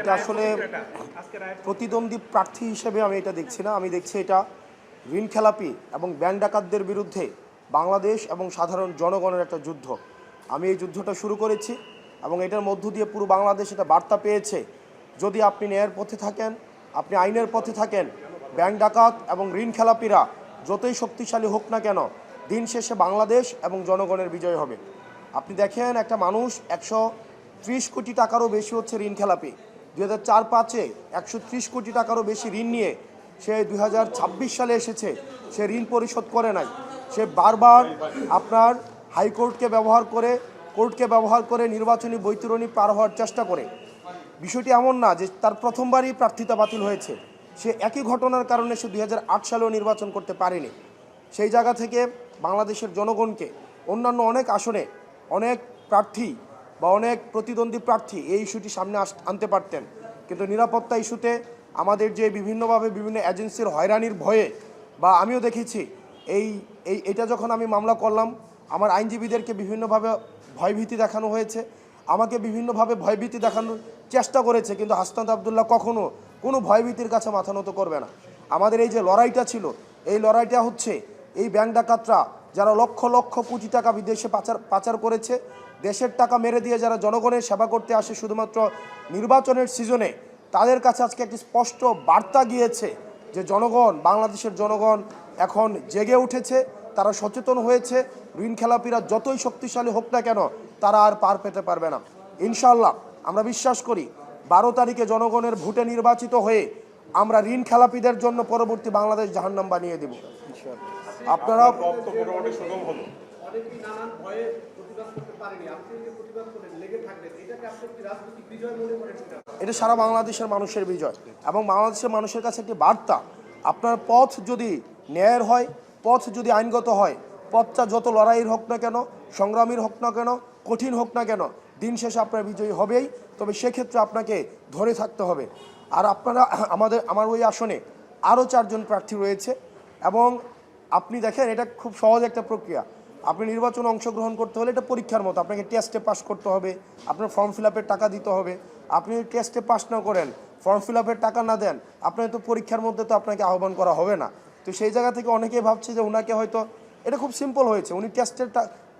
এটা আসলে প্রতিদ্বন্দ্বী প্রার্থী হিসেবে আমি এটা দেখছি না। আমি দেখছি এটা ঋণ খেলাপি এবং ব্যাংক ডাকাতদের বিরুদ্ধে বাংলাদেশ এবং সাধারণ জনগণের একটা যুদ্ধ। আমি এই যুদ্ধটা শুরু করেছি এবং এটার মধ্য দিয়ে পুরো বাংলাদেশ এটা বার্তা পেয়েছে। যদি আপনি ন্যায়ের পথে থাকেন আপনি আইনের পথে থাকেন ব্যাংক ডাকাত এবং ঋণ খেলাপিরা যতই শক্তিশালী হোক না কেন দিন শেষে বাংলাদেশ এবং জনগণের বিজয় হবে। আপনি দেখেন একটা মানুষ একশো ত্রিশ কোটি টাকারও বেশি হচ্ছে ঋণ খেলাপি। দুই হাজার চার পাঁচে একশো ত্রিশ কোটি টাকারও বেশি ঋণ নিয়ে সে দুই হাজার ছাব্বিশ সালে এসেছে। সে ঋণ পরিশোধ করে নাই। সে বারবার আপনার হাইকোর্টকে ব্যবহার করে, কোর্টকে ব্যবহার করে নির্বাচনী বৈতরণী পার হওয়ার চেষ্টা করে। বিষয়টি এমন না যে তার প্রথমবারই প্রার্থিতা বাতিল হয়েছে। সে একই ঘটনার কারণে সে দুই হাজার আট সালেও নির্বাচন করতে পারেনি। সেই জায়গা থেকে বাংলাদেশের জনগণকে অন্যান্য অনেক আসনে অনেক প্রার্থী বা অনেক প্রতিদ্বন্দ্বী প্রার্থী এই ইস্যুটি সামনে আনতে পারতেন। কিন্তু নিরাপত্তা ইস্যুতে আমাদের যে বিভিন্নভাবে বিভিন্ন এজেন্সির হয়রানির ভয়ে বা আমিও দেখেছি, এই এই, এটা যখন আমি মামলা করলাম, আমার আইনজীবীদেরকে বিভিন্নভাবে ভয়ভীতি দেখানো হয়েছে, আমাকে বিভিন্নভাবে ভয়ভীতি দেখানোর চেষ্টা করেছে, কিন্তু হাসনাত আবদুল্লাহ কখনো কোনো ভয়ভীতির কাছে মাথা নত করবে না। আমাদের এই যে লড়াইটা ছিল, এই লড়াইটা হচ্ছে এই ব্যাংক ডাকাতরা যারা লক্ষ লক্ষ কোটি টাকা বিদেশে পাচার পাচার করেছে, দেশের টাকা মেরে দিয়ে যারা জনগণের সেবা করতে আসে শুধুমাত্র নির্বাচনের সিজনে তাদের কাছে আজকে একটি স্পষ্ট বার্তা গিয়েছে যে জনগণ, বাংলাদেশের জনগণ এখন জেগে উঠেছে, তারা সচেতন হয়েছে, ঋণ খেলাপিরা যতই শক্তিশালী হোক না কেন, তারা আর পার পেতে পারবে না। ইনশাল্লাহ আমরা বিশ্বাস করি, বারো তারিখে জনগণের ভোটে নির্বাচিত হয়ে আমরা ঋণ খেলাপিদের জন্য পরবর্তী বাংলাদেশ জাহান্নাম বানিয়ে দেব। আপনারা এটা সারা বাংলাদেশের মানুষের বিজয়। এবং বাংলাদেশের মানুষের কাছে একটি বার্তা আপনার পথ যদি ন্যায়ের হয় পথ যদি আইনগত হয় পথটা যত লড়াইয়ের হোক না কেন সংগ্রামীর হোক না কেন কঠিন হোক না কেন দিন শেষে আপনার বিজয়ী হবেই। তবে সেক্ষেত্রে আপনাকে ধরে থাকতে হবে। আর আপনারা আমাদের আমার ওই আসনে আরও চারজন প্রার্থী রয়েছে। এবং আপনি দেখেন, এটা খুব সহজ একটা প্রক্রিয়া। আপনি নির্বাচনে অংশগ্রহণ করতে হলে এটা পরীক্ষার মতো। আপনাকে টেস্টে পাস করতে হবে, আপনার ফর্ম ফিল টাকা দিতে হবে। আপনি যদি টেস্টে পাস না করেন ফর্ম ফিল টাকা না দেন, আপনার তো পরীক্ষার মধ্যে তো আপনাকে আহ্বান করা হবে না। তো সেই জায়গা থেকে অনেকেই ভাবছে যে ওনাকে হয়তো, এটা খুব সিম্পল হয়েছে। উনি টেস্টের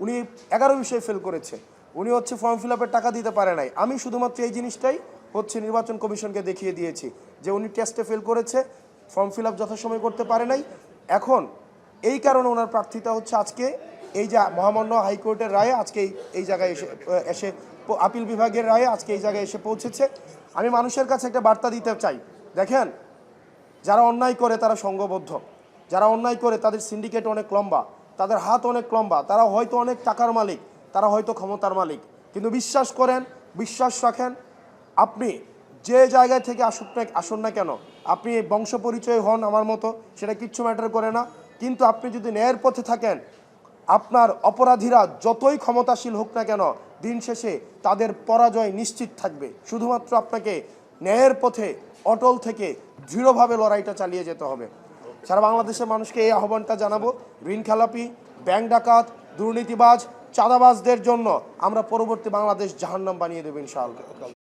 উনি এগারো বিষয়ে ফেল করেছে। উনি হচ্ছে ফর্ম ফিল টাকা দিতে পারে নাই। আমি শুধুমাত্র এই জিনিসটাই হচ্ছে নির্বাচন কমিশনকে দেখিয়ে দিয়েছি যে উনি টেস্টে ফেল করেছে ফর্ম ফিল আপ যথাসময় করতে পারে নাই। এখন এই কারণে ওনার প্রার্থিতা হচ্ছে আজকে এই যে মহামান্য হাইকোর্টের রায়ে আজকে এই- জায়গায় এসে এসে আপিল বিভাগের রায়ে আজকে এই জায়গায় এসে পৌঁছেছে। আমি মানুষের কাছে একটা বার্তা দিতে চাই। দেখেন, যারা অন্যায় করে তারা সংঘবদ্ধ যারা অন্যায় করে তাদের সিন্ডিকেট অনেক লম্বা, তাদের হাত অনেক লম্বা, তারা হয়তো অনেক টাকার মালিক, তারা হয়তো ক্ষমতার মালিক। কিন্তু বিশ্বাস করেন, বিশ্বাস রাখেন, আপনি যে জায়গায় থেকে আসুক না আসুন না কেন, আপনি বংশ পরিচয় হন আমার মতো, সেটা কিচ্ছু ম্যাটার করে না। কিন্তু আপনি যদি ন্যায়ের পথে থাকেন, আপনার অপরাধীরা যতই ক্ষমতাশীল হোক না কেন, দিন শেষে তাদের পরাজয় নিশ্চিত থাকবে। শুধুমাত্র আপনাকে ন্যায়ের পথে, অটল থেকে দৃঢ়ভাবে লড়াইটা চালিয়ে যেতে হবে। সারা বাংলাদেশের মানুষকে এই আহ্বানটা জানাব, ঋণ খেলাপি, ব্যাংক ডাকাত, দুর্নীতিবাজ, চাঁদাবাজদের জন্য আমরা পরবর্তী বাংলাদেশ জাহান্নাম বানিয়ে দেবো ইনশাআল্লাহ।